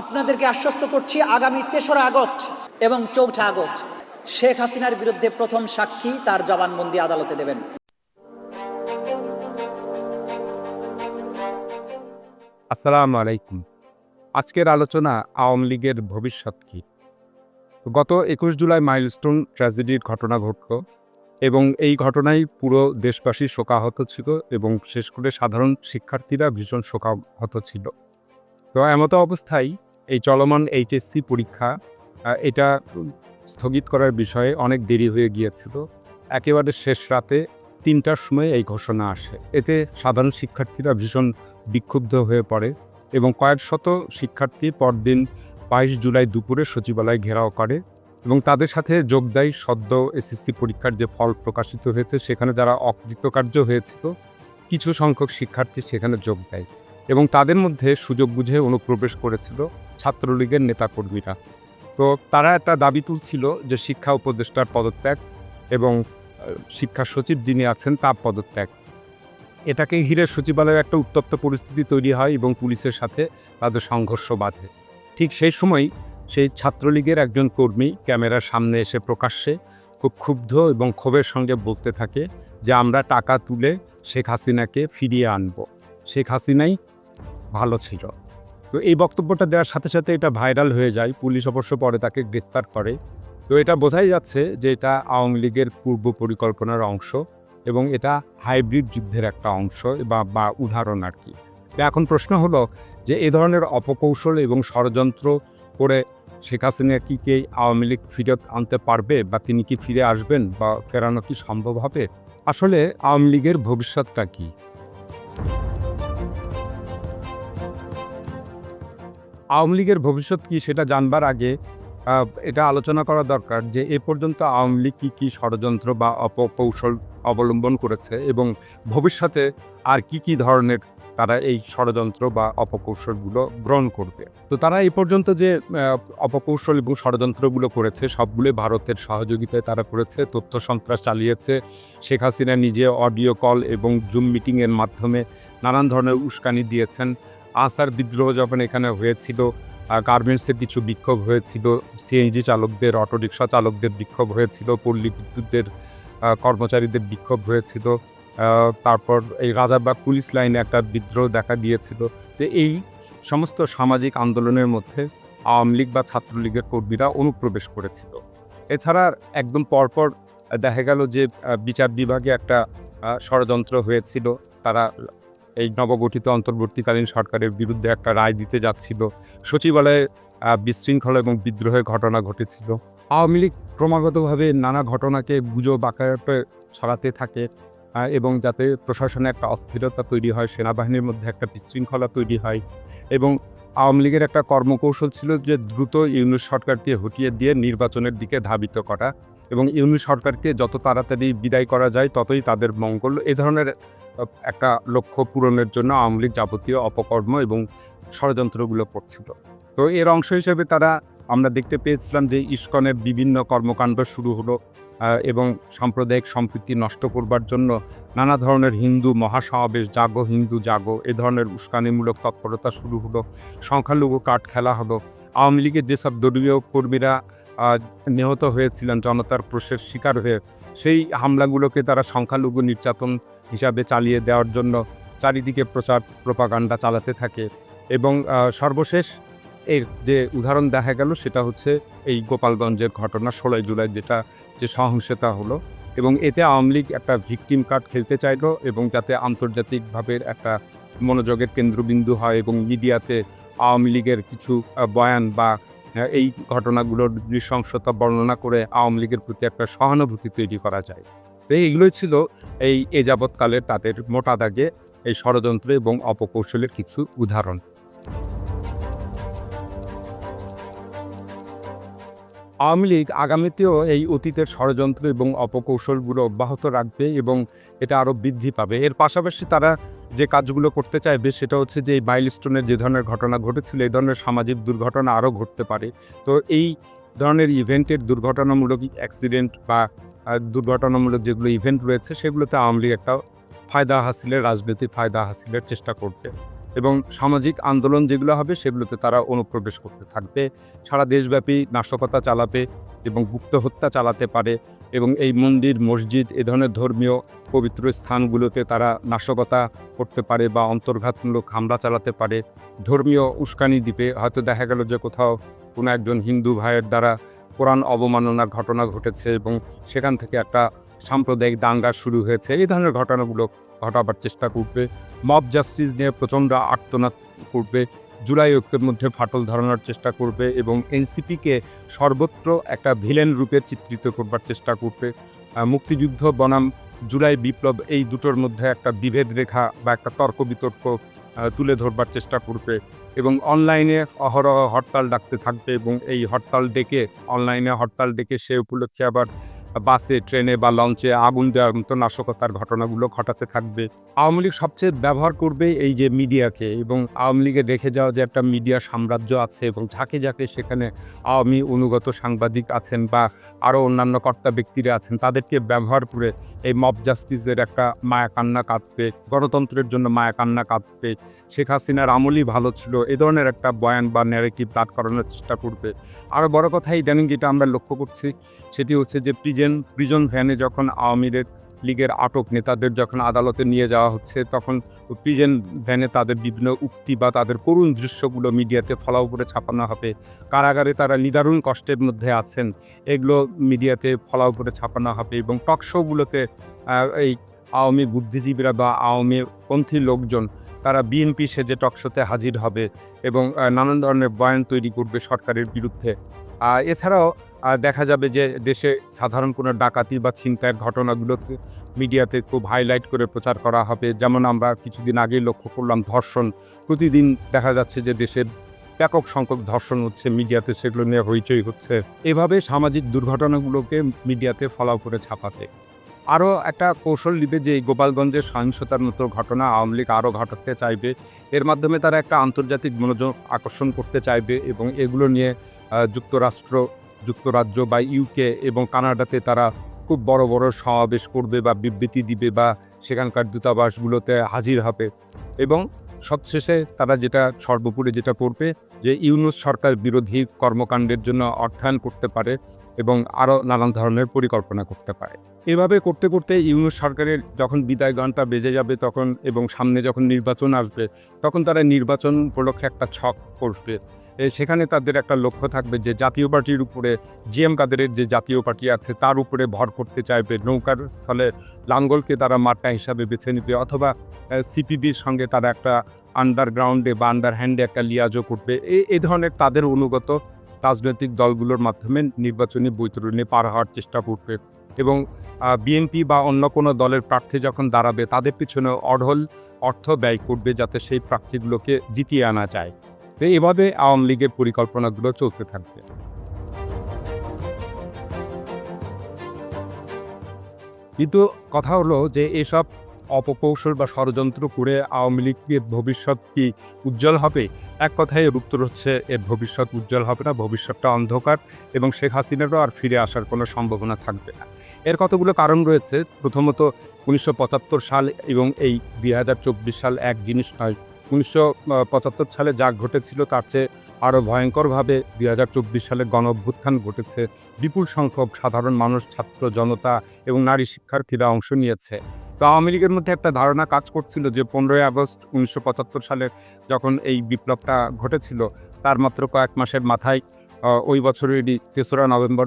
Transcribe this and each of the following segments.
আপনাদেরকে আশ্বস্ত করছি আগামী তেসরা আগস্ট এবং চৌঠা আগস্ট শেখ হাসিনার বিরুদ্ধে প্রথম সাক্ষী তার জবানবন্দি আদালতে দেবেন। আসসালামু আলাইকুম। আজকের আলোচনা আওয়ামী লীগের ভবিষ্যৎ কি? গত একুশ জুলাই মাইলস্টোন ট্র্যাজেডির ঘটনা ঘটল এবং এই ঘটনায় পুরো দেশবাসী শোকাহত ছিল এবং শেষ করে সাধারণ শিক্ষার্থীরা ভীষণ শোকাহত ছিল। তো এমতো অবস্থায় এই চলমান এইচএসসি পরীক্ষা এটা স্থগিত করার বিষয়ে অনেক দেরি হয়ে গিয়েছিল। একেবারে শেষ রাতে তিনটার সময় এই ঘোষণা আসে। এতে সাধারণ শিক্ষার্থীরা ভীষণ বিক্ষুব্ধ হয়ে পড়ে এবং কয়েক শত শিক্ষার্থী পরদিন বাইশ জুলাই দুপুরে সচিবালয় ঘেরাও করে এবং তাদের সাথে যোগ দেয় সদ্য এসএসসি পরীক্ষার যে ফল প্রকাশিত হয়েছে, সেখানে যারা অকৃতকার্য হয়েছিল, কিছু সংখ্যক শিক্ষার্থী সেখানে যোগ দেয়। এবং তাদের মধ্যে সুযোগ বুঝে অনুপ্রবেশ করেছিল ছাত্রলীগের নেতাকর্মীরা। তো তারা একটা দাবি তুলছিল যে শিক্ষা উপদেষ্টার পদত্যাগ এবং শিক্ষা সচিব যিনি আছেন তার পদত্যাগ। এটাকে ঘিরে সচিবালয়ের একটা উত্তপ্ত পরিস্থিতি তৈরি হয় এবং পুলিশের সাথে তাদের সংঘর্ষ বাধে। ঠিক সেই সময় সেই ছাত্রলীগের একজন কর্মী ক্যামেরার সামনে এসে প্রকাশ্যে খুব ক্ষুব্ধ এবং ক্ষোভের সঙ্গে বলতে থাকে যে, আমরা টাকা তুলে শেখ হাসিনাকে ফিরিয়ে আনব। শেখ হাসিনাই ভালো ছিল। তো এই বক্তব্যটা দেওয়ার সাথে সাথে এটা ভাইরাল হয়ে যায়, পুলিশ অবশ্য পরে তাকে গ্রেফতার করে। তো এটা বোঝাই যাচ্ছে যে এটা আওয়ামী লীগের পূর্ব পরিকল্পনার অংশ এবং এটা হাইব্রিড যুদ্ধের একটা অংশ বা বা উদাহরণ আর কি। তো এখন প্রশ্ন হলো যে এ ধরনের অপকৌশল এবং ষড়যন্ত্র করে শেখ হাসিনা কি কে আওয়ামী লীগ ফিরত আনতে পারবে বা তিনি কি ফিরে আসবেন বা ফেরানো কি সম্ভব হবে? আসলে আওয়ামী লীগের ভবিষ্যৎটা কি? আওয়ামী লীগের ভবিষ্যৎ কি সেটা জানবার আগে এটা আলোচনা করা দরকার যে এ পর্যন্ত আওয়ামী লীগ কী কী ষড়যন্ত্র বা অপকৌশল অবলম্বন করেছে এবং ভবিষ্যতে আর কি কি ধরনের তারা এই ষড়যন্ত্র বা অপকৌশলগুলো গ্রহণ করবে। তো তারা এই পর্যন্ত যে অপকৌশল এবং ষড়যন্ত্রগুলো করেছে, সবগুলো ভারতের সহযোগিতায় তারা করেছে, তথ্য সন্ত্রাস চালিয়েছে, শেখ হাসিনা নিজে অডিও কল এবং জুম মিটিংয়ের মাধ্যমে নানান ধরনের উস্কানি দিয়েছেন। আসার বিদ্রোহ যখন এখানে হয়েছিল গার্মেন্টসের কিছু বিক্ষোভ হয়েছিল, সিএনজি চালকদের, অটোরিকশা চালকদের বিক্ষোভ হয়েছিল পল্লী বিদ্যুতের কর্মচারীদের বিক্ষোভ হয়েছিল তারপর এই রাজারবাগ পুলিশ লাইনে একটা বিদ্রোহ দেখা দিয়েছিল। তো এই সমস্ত সামাজিক আন্দোলনের মধ্যে আওয়ামী লীগ বা ছাত্রলীগের কর্মীরা অনুপ্রবেশ করেছিল। এছাড়া একদম পরপর দেখা গেল যে বিচার বিভাগে একটা ষড়যন্ত্র হয়েছিল, তারা এই নবগঠিত অন্তর্বর্তীকালীন সরকারের বিরুদ্ধে একটা রায় দিতে যাচ্ছিল। সচিবালয়ে বিশৃঙ্খলা এবং বিদ্রোহের ঘটনা ঘটেছিল। আওয়ামী লীগ ক্রমাগতভাবে নানা ঘটনাকে গুজব আকারে ছড়াতে থাকে এবং যাতে প্রশাসনে একটা অস্থিরতা তৈরি হয়, সেনাবাহিনীর মধ্যে একটা বিশৃঙ্খলা তৈরি হয় এবং আওয়ামী লীগের একটা কর্মকৌশল ছিল যে দ্রুত ইউনুস সরকারকে হটিয়ে দিয়ে নির্বাচনের দিকে ধাবিত করা। এবং ইউনুস সরকারকে যত তাড়াতাড়ি বিদায় করা যায়, ততই তাদের মঙ্গল। এ ধরনের একটা লক্ষ্য পূরণের জন্য আওয়ামী লীগ যাবতীয় অপকর্ম এবং ষড়যন্ত্রগুলো করছিল। তো এর অংশ হিসেবে তারা, আমরা দেখতে পেয়েছিলাম যে ইস্কনের বিভিন্ন কর্মকাণ্ড শুরু হলো এবং সাম্প্রদায়িক সম্প্রীতি নষ্ট করবার জন্য নানা ধরনের হিন্দু মহাসমাবেশ, জাগো হিন্দু জাগো, এ ধরনের উস্কানিমূলক তৎপরতা শুরু হলো, সংখ্যালঘু কাঠ খেলা হলো। আওয়ামী লীগের যেসব দলীয় কর্মীরা নিহত হয়েছিলেন, জনতার প্রশ্নের শিকার হয়ে। সেই হামলাগুলোকে তারা সংখ্যালঘু নির্যাতন হিসাবে চালিয়ে দেওয়ার জন্য চারিদিকে প্রচার, প্রপাগান্ডা চালাতে থাকে এবং সর্বশেষ এর যে উদাহরণ দেখা গেল সেটা হচ্ছে এই গোপালগঞ্জের ঘটনা ষোলোই জুলাই যেটা, যে সহিংসতা হলো এবং এতে আওয়ামী লীগ একটা ভিকটিম কার্ড খেলতে চাইলো এবং যাতে আন্তর্জাতিকভাবে একটা মনোযোগের কেন্দ্রবিন্দু হয় এবং মিডিয়াতে আওয়ামী লীগের কিছু বয়ান বা এই ঘটনাগুলোর নৃশংসতা বর্ণনা করে আওয়ামী লীগের প্রতি একটা সহানুভূতি তৈরি করা যায়। তো এইগুলোই ছিল এই এ যাবৎকালের তাদের মোটা দাগে এই ষড়যন্ত্র এবং অপকৌশলের কিছু উদাহরণ। আওয়ামী লীগ আগামীতেও এই অতীতের ষড়যন্ত্র এবং অপকৌশলগুলো অব্যাহত রাখবে এবং এটা আরও বৃদ্ধি পাবে। এর পাশাপাশি তারা যে কাজগুলো করতে চাইবে সেটা হচ্ছে যে এই মাইলস্টোনের যে ধরনের ঘটনা ঘটেছিল, এই ধরনের সামাজিক দুর্ঘটনা আরও ঘটতে পারে। তো এই ধরনের ইভেন্টের দুর্ঘটনামূলক অ্যাক্সিডেন্ট বা দুর্ঘটনামূলক যেগুলো ইভেন্ট রয়েছে, সেগুলোতে আওয়ামী লীগ একটা ফায়দা হাসিলের, রাজনৈতিক ফায়দা হাসিলের চেষ্টা করবে। এবং সামাজিক আন্দোলন যেগুলো হবে, সেগুলোতে তারা অনুপ্রবেশ করতে থাকবে। সারা দেশব্যাপী নাশকতা চালাবে এবং গুপ্ত হত্যা চালাতে পারে। এবং এই মন্দির, মসজিদ এ ধরনের ধর্মীয় পবিত্র স্থানগুলোতে তারা নাশকতা করতে পারে বা অন্তর্ঘাতমূলক হামলা চালাতে পারে। ধর্মীয় উস্কানি দ্বীপে হয়তো দেখা গেল যে কোথাও কোনো একজন হিন্দু ভাইয়ের দ্বারা কোরআন অবমাননার ঘটনা ঘটেছে এবং সেখান থেকে একটা সাম্প্রদায়িক দাঙ্গা শুরু হয়েছে। এই ধরনের ঘটনাগুলো ঘটাবার চেষ্টা করবে। মব জাস্টিস নিয়ে প্রচণ্ড আর্তনাদ করবে। জুলাই ঐক্যের মধ্যে ফাটল ধরানোর চেষ্টা করবে এবং এনসিপিকে সর্বত্র একটা ভিলেন রূপে চিত্রিত করবার চেষ্টা করবে। মুক্তিযুদ্ধ বনাম জুলাই বিপ্লব এই দুটোর মধ্যে একটা বিভেদ রেখা বা একটা তর্ক বিতর্ক তুলে ধরবার চেষ্টা করবে এবং অনলাইনে অহরহ হরতাল ডাকতে থাকবে এবং এই হরতাল ডেকে, অনলাইনে হরতাল ডেকে সে উপলক্ষে আবার বাসে, ট্রেনে বা লঞ্চে আগুন দেওয়ার মতো নাশকতার ঘটনাগুলো ঘটাতে থাকবে। আওয়ামী লীগ সবচেয়ে ব্যবহার করবে এই যে মিডিয়াকে এবং আওয়ামী লীগে দেখে যাওয়া যে একটা মিডিয়া সাম্রাজ্য আছে এবং ঝাঁকে ঝাঁকে সেখানে আওয়ামী অনুগত সাংবাদিক আছেন বা আরও অন্যান্য কর্তা ব্যক্তিরা আছেন, তাদেরকে ব্যবহার করে এই মব জাস্টিসের একটা মায়া কান্না কাঁদবে গণতন্ত্রের জন্য মায়া কান্না কাঁদবে শেখ হাসিনার আমলই ভালো ছিল, এ ধরনের একটা বয়ান বা ন্যারেটিভ দাঁড় করানোর চেষ্টা করবে। আরও বড় কথা ইদানিং যেটা আমরা লক্ষ্য করছি, সেটি হচ্ছে যে প্রিজন প্রিজন ভ্যানে যখন আওয়ামী লীগের আটক নেতাদের যখন আদালতে নিয়ে যাওয়া হচ্ছে, তখন প্রিজন ভ্যানে তাদের বিভিন্ন উক্তি বা তাদের করুণ দৃশ্যগুলো মিডিয়াতে ফলাও করে ছাপানো হবে। কারাগারে তারা নিদারুণ কষ্টের মধ্যে আছেন, এগুলো মিডিয়াতে ফলাও করে ছাপানো হবে এবং টকশোগুলোতে এই আওয়ামী বুদ্ধিজীবীরা বা আওয়ামী পন্থী লোকজন, তারা বিএনপি সেজে টকশোতে হাজির হবে এবং নানান ধরনের বয়ান তৈরি করবে সরকারের বিরুদ্ধে। এছাড়াও দেখা যাবে যে দেশে সাধারণ কোনো ডাকাতি বা ছিনতাইয়ের ঘটনাগুলোকে মিডিয়াতে খুব হাইলাইট করে প্রচার করা হবে। যেমন আমরা কিছুদিন আগেই লক্ষ্য করলাম ধর্ষণ। প্রতিদিন দেখা যাচ্ছে যে দেশের ব্যাপক সংখ্যক ধর্ষণ হচ্ছে মিডিয়াতে, সেগুলো নিয়ে হইচই হচ্ছে। এভাবে সামাজিক দুর্ঘটনাগুলোকে মিডিয়াতে ফলাও করে ছাপাতে। আরও একটা কৌশল নিবে যে এই গোপালগঞ্জের সহিংসতার মতো ঘটনা আওয়ামী লীগ আরও ঘটাতে চাইবে। এর মাধ্যমে তারা একটা আন্তর্জাতিক মনোযোগ আকর্ষণ করতে চাইবে এবং এগুলো নিয়ে যুক্তরাষ্ট্র, যুক্তরাজ্য বা ইউকে এবং কানাডাতে তারা খুব বড় বড় সমাবেশ করবে বা বিবৃতি দিবে বা সেখানকার দূতাবাসগুলোতে হাজির হবে। এবং সবশেষে তারা যেটা, সর্বোপরি যেটা করবে যে ইউনুস সরকার বিরোধী কর্মকাণ্ডের জন্য অর্থায়ন করতে পারে এবং আরও নানান ধরনের পরিকল্পনা করতে পারে। এভাবে করতে করতে ইউনুস সরকারের যখন বিদায় গানটা বেজে যাবে তখন এবং সামনে যখন নির্বাচন আসবে, তখন তারা নির্বাচন উপলক্ষে একটা ছক করবে। সেখানে তাদের একটা লক্ষ্য থাকবে যে জাতীয় পার্টির উপরে, জিএম কাদেরের যে জাতীয় পার্টি আছে তার উপরে ভর করতে চাইবে, নৌকার স্থলে লাঙ্গলকে তারা মার্কা হিসাবে বেছে নিবে অথবা সিপিবির সঙ্গে তারা একটা আন্ডারগ্রাউন্ডে বা আন্ডারহ্যান্ডে একটা লিয়াজও করবে। এই ধরনের তাদের অনুগত রাজনৈতিক দলগুলোর মাধ্যমে নির্বাচনী বৈতরণী পার হওয়ার চেষ্টা করবে। এবং বিএনপি বা অন্য কোনো দলের প্রার্থী যখন দাঁড়াবে, তাদের পিছনে অঢল অর্থ ব্যয় করবে যাতে সেই প্রার্থীগুলোকে জিতিয়ে আনা যায়। তো এভাবে আওয়ামী লীগের পরিকল্পনাগুলো চলতে থাকবে। কিন্তু কথা হলো যে এসব অপকৌশল বা ষড়যন্ত্র করে আওয়ামী লীগের ভবিষ্যৎ কি উজ্জ্বল হবে? এক কথায় এর উত্তর হচ্ছে, এর ভবিষ্যৎ উজ্জ্বল হবে না, ভবিষ্যৎটা অন্ধকার এবং শেখ হাসিনারও আর ফিরে আসার কোনো সম্ভাবনা থাকবে না। এর কতগুলো কারণ রয়েছে? প্রথমত, উনিশশো পঁচাত্তর সাল এবং এই দুই হাজার চব্বিশ সাল এক জিনিস নয়। উনিশশো সালে যা ঘটেছিল তার চেয়ে আরও ভয়ঙ্করভাবে দুই হাজার চব্বিশ সালে গণ অভ্যুত্থান ঘটেছে। বিপুল সংখ্যক সাধারণ মানুষ, ছাত্র, জনতা এবং নারী শিক্ষার্থীরা অংশ নিয়েছে। তো আওয়ামী লীগের মধ্যে একটা ধারণা কাজ করছিল যে পনেরোই আগস্ট উনিশশো পঁচাত্তর সালে যখন এই বিপ্লবটা ঘটেছিল, তার মাত্র কয়েক মাসের মাথায় ওই বছরেরই তেসরা নভেম্বর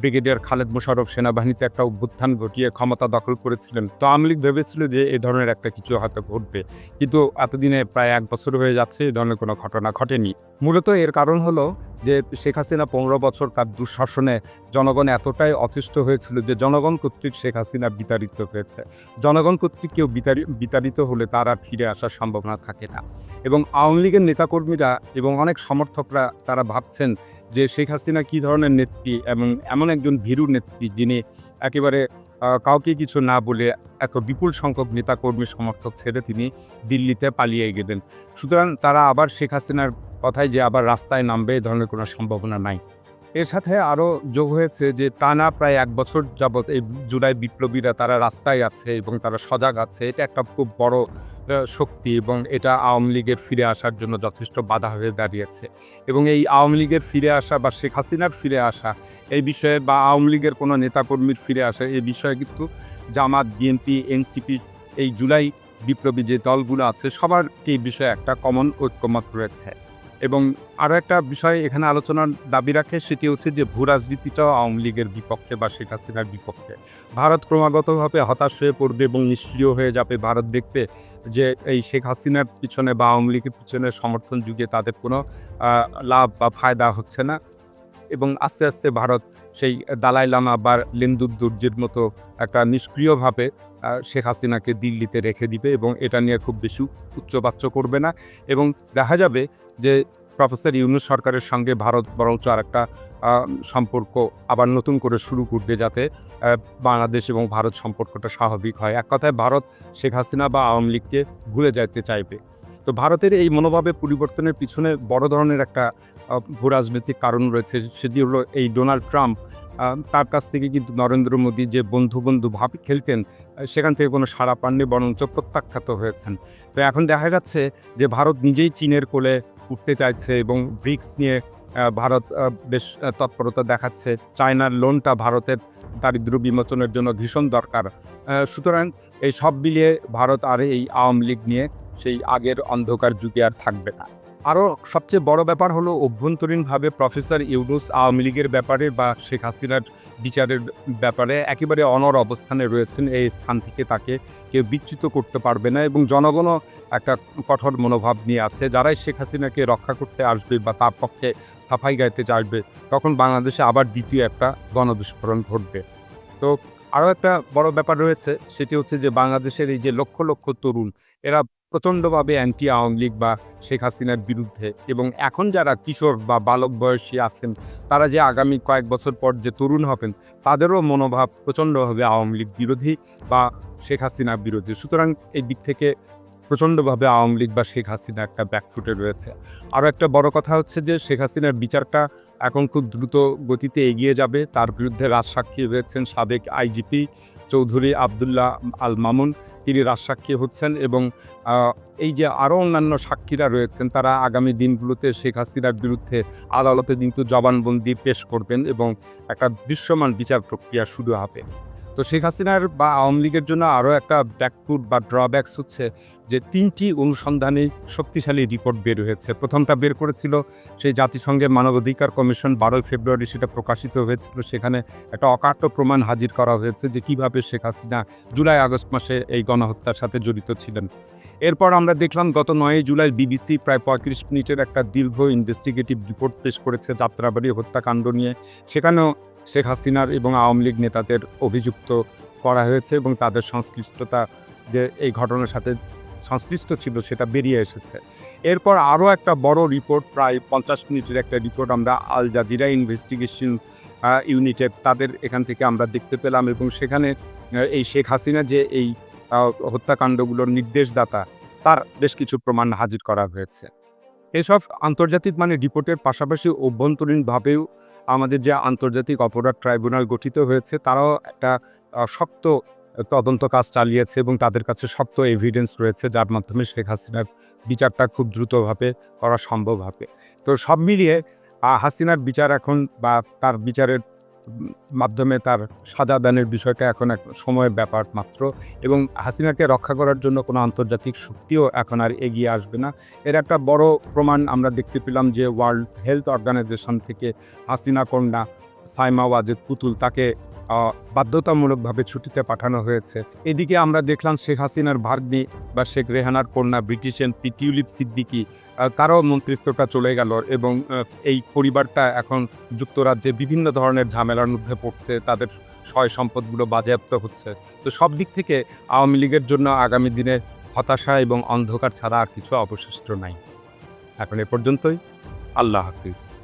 ব্রিগেডিয়ার খালেদ মোশাররফ সেনাবাহিনীতে একটা অভ্যুত্থান ঘটিয়ে ক্ষমতা দখল করেছিলেন। তো আওয়ামী লীগ ভেবেছিল যে এই ধরনের একটা কিছু হয়তো ঘটবে। কিন্তু এতদিনে প্রায় এক বছর হয়ে যাচ্ছে এই ধরনের কোনো ঘটনা ঘটেনি। মূলত এর কারণ হলো যে শেখ হাসিনা পনেরো বছর তার দুঃশাসনে জনগণ এতটাই অতিষ্ঠ হয়েছিল যে জনগণ কর্তৃক শেখ হাসিনা বিতাড়িত হয়েছে। জনগণ কর্তৃক কেউ বিতাড়ি- বিতাড়িত হলে তার ফিরে আসার সম্ভাবনা থাকে না। এবং আওয়ামী লীগের নেতাকর্মীরা এবং অনেক সমর্থকরা তারা ভাবছেন যে শেখ হাসিনা কী ধরনের নেত্রী এবং এমন একজন ভীরু নেত্রী যিনি একেবারে কাউকে কিছু না বলে এত বিপুল সংখ্যক নেতাকর্মী সমর্থক ছেড়ে তিনি দিল্লিতে পালিয়ে গেলেন। সুতরাং তারা আবার শেখ হাসিনার কথায় যে আবার রাস্তায় নামবে এ ধরনের কোনো সম্ভাবনা নাই। এর সাথে আরও যোগ হয়েছে যে টানা প্রায় এক বছর যাবৎ এই জুলাই বিপ্লবীরা তারা রাস্তায় আছে এবং তারা সজাগ আছে। এটা একটা খুব বড় শক্তি এবং এটা আওয়ামী লীগের ফিরে আসার জন্য যথেষ্ট বাধা হয়ে দাঁড়িয়েছে। এবং এই আওয়ামী লীগের ফিরে আসা বা শেখ হাসিনার ফিরে আসা এই বিষয়ে বা আওয়ামী লীগের কোনো নেতাকর্মীর ফিরে আসা এই বিষয়ে কিন্তু জামাত, বিএনপি, এনসিপি এই জুলাই বিপ্লবী যে দলগুলো আছে সবার এই বিষয়ে একটা কমন ঐক্যমত রয়েছে। এবং আরও একটা বিষয় এখানে আলোচনার দাবি রাখে, সেটি হচ্ছে যে ভূ রাজনীতিটাও আওয়ামী লীগের বিপক্ষে বা শেখ হাসিনার বিপক্ষে। ভারত ক্রমাগতভাবে হতাশ হয়ে পড়বে এবং নিষ্ক্রিয় হয়ে যাবে। ভারত দেখবে যে এই শেখ হাসিনার পিছনে বা আওয়ামী লীগের পিছনে সমর্থন যুগে তাদের কোনো লাভ বা ফায়দা হচ্ছে না। এবং আস্তে আস্তে ভারত সেই দালাই লামা বা লেন্দুর দুর্যের মতো একটা নিষ্ক্রিয়ভাবে শেখ হাসিনাকে দিল্লিতে রেখে দিবে এবং এটা নিয়ে খুব বেশি উচ্চবাচ্য করবে না। এবং দেখা যাবে যে প্রফেসর ইউনুস সরকারের সঙ্গে ভারত বরঞ্চ আর একটা সম্পর্ক আবার নতুন করে শুরু করবে যাতে বাংলাদেশ এবং ভারত সম্পর্কটা স্বাভাবিক হয়। এক কথায় ভারত শেখ হাসিনা বা আওয়ামী লীগকে ভুলে যেতে চাইবে। তো ভারতের এই মনোভাবের পরিবর্তনের পিছনে বড় ধরনের একটা আহ, ভূ রাজনৈতিক কারণ রয়েছে। সেটি হলো এই ডোনাল্ড ট্রাম্প তার কাছ থেকে কিন্তু নরেন্দ্র মোদী যে বন্ধু বন্ধু ভাব খেলতেন সেখান থেকে কোনো সাড়া পাননি, বরঞ্চ প্রত্যাখ্যাত হয়েছেন। তো এখন দেখা যাচ্ছে যে ভারত নিজেই চীনের কোলে উঠতে চাইছে এবং ব্রিক্স নিয়ে ভারত বেশ তৎপরতা দেখাচ্ছে। চায়নার লোনটা ভারতের দারিদ্র বিমোচনের জন্য ভীষণ দরকার। সুতরাং এই সব মিলিয়ে ভারত আর এই আওয়ামী লীগ নিয়ে সেই আগের অন্ধকার যুগে আর থাকবে না। আরও সবচেয়ে বড় ব্যাপার হলো অভ্যন্তরীণভাবে প্রফেসর ইউনুস আওয়ামী লীগের ব্যাপারে বা শেখ হাসিনার বিচারের ব্যাপারে একেবারে অনর অবস্থানে রয়েছেন। এই স্থান থেকে তাকে কেউ বিচ্যুত করতে পারবে না এবং জনগণও একটা কঠোর মনোভাব নিয়ে আছে। যারাই শেখ হাসিনাকে রক্ষা করতে আসবে বা তার পক্ষে সাফাই গাইতে চাইবে তখন বাংলাদেশে আবার দ্বিতীয় একটা গণবিস্ফোরণ ঘটবে। তো আরও একটা বড় ব্যাপার রয়েছে, সেটি হচ্ছে যে বাংলাদেশের এই যে লক্ষ লক্ষ তরুণ, এরা প্রচণ্ডভাবে অ্যান্টি আওয়ামী লীগ বা শেখ হাসিনার বিরুদ্ধে এবং এখন যারা কিশোর বা বালক বয়সী আছেন, তারা যে আগামী কয়েক বছর পর যে তরুণ হবেন, তাদেরও মনোভাব প্রচণ্ডভাবে আওয়ামী লীগ বিরোধী বা শেখ হাসিনা বিরোধী। সুতরাং এই দিক থেকে প্রচণ্ডভাবে আওয়ামী লীগ বা শেখ হাসিনা একটা ব্যাকফুটে রয়েছে। আরও একটা বড় কথা হচ্ছে যে, শেখ হাসিনার বিচারটা এখন খুব দ্রুত গতিতে এগিয়ে যাবে। তার বিরুদ্ধে রাজসাক্ষী হয়েছেন সাবেক আইজিপি চৌধুরী আবদুল্লাহ আল মামুন তিনি রাজসাক্ষী হচ্ছেন এবং এই যে আরও অন্যান্য সাক্ষীরা রয়েছেন, তারা আগামী দিনগুলোতে শেখ হাসিনার বিরুদ্ধে আদালতে কিন্তু জবানবন্দি পেশ করবেন এবং একটা দৃশ্যমান বিচার প্রক্রিয়া শুরু হবে। তো শেখ হাসিনার বা আওয়ামী লীগের জন্য আরও একটা ব্যাকফুট বা ড্রব্যাকস হচ্ছে যে তিনটি অনুসন্ধানে শক্তিশালী রিপোর্ট বের হয়েছে। প্রথমটা বের করেছিল সেই জাতিসংঘের মানবাধিকার কমিশন বারোই ফেব্রুয়ারি সেটা প্রকাশিত হয়েছিল। সেখানে একটা অকাট্য প্রমাণ হাজির করা হয়েছে যে কীভাবে শেখ হাসিনা জুলাই আগস্ট মাসে এই গণহত্যার সাথে জড়িত ছিলেন। এরপর আমরা দেখলাম গত নয়ই জুলাই বিবিসি প্রায় পঁয়ত্রিশ মিনিটের একটা দীর্ঘ ইনভেস্টিগেটিভ রিপোর্ট পেশ করেছে যাত্রাবাড়ি হত্যাকাণ্ড নিয়ে। সেখানেও শেখ হাসিনার এবং আওয়ামী লীগ নেতাদের অভিযুক্ত করা হয়েছে এবং তাদের সংশ্লিষ্টতা যে এই ঘটনার সাথে সংশ্লিষ্ট ছিল সেটা বেরিয়ে এসেছে। এরপর আরও একটা বড় রিপোর্ট, প্রায় পঞ্চাশ মিনিটের একটা রিপোর্ট আমরা আল জাজিরা ইনভেস্টিগেশন ইউনিটের তাদের এখান থেকে আমরা দেখতে পেলাম এবং সেখানে এই শেখ হাসিনা যে এই হত্যাকাণ্ডগুলোর নির্দেশদাতা, তার বেশ কিছু প্রমাণ হাজির করা হয়েছে। এসব আন্তর্জাতিক মানে রিপোর্টের পাশাপাশি অভ্যন্তরীণভাবেও আমাদের যে আন্তর্জাতিক অপরাধ ট্রাইব্যুনাল গঠিত হয়েছে, তারাও একটা শক্ত তদন্ত কাজ চালিয়েছে এবং তাদের কাছে শক্ত এভিডেন্স রয়েছে, যার মাধ্যমে শেখ হাসিনার বিচারটা খুব দ্রুতভাবে করা সম্ভব হবে। তো সব মিলিয়ে হাসিনার বিচার এখন বা তার বিচারের মাধ্যমে তার সাজা দানের বিষয়টা এখন এক সময়ের ব্যাপার মাত্র এবং হাসিনাকে রক্ষা করার জন্য কোনো আন্তর্জাতিক শক্তিও এখন আর এগিয়ে আসবে না। এর একটা বড় প্রমাণ আমরা দেখতে পেলাম যে ওয়ার্ল্ড হেলথ অর্গানাইজেশন থেকে হাসিনা কন্যা সাইমা ওয়াজেদ পুতুল তাকে বাধ্যতামূলকভাবে ছুটিতে পাঠানো হয়েছে। এদিকে আমরা দেখলাম শেখ হাসিনার ভাগ্নি বা শেখ রেহানার কন্যা ব্রিটিশের পি টিউলিপ সিদ্দিকি তারও মন্ত্রিত্বটা চলে গেল এবং এই পরিবারটা এখন যুক্তরাজ্যে বিভিন্ন ধরনের ঝামেলার মধ্যে পড়ছে, তাদের সয় সম্পদগুলো বাজেয়াপ্ত হচ্ছে। তো সব দিক থেকে আওয়ামী লীগের জন্য আগামী দিনে হতাশা এবং অন্ধকার ছাড়া আর কিছু অবশিষ্ট নাই। এখন এ পর্যন্তই। আল্লাহ হাফিজ।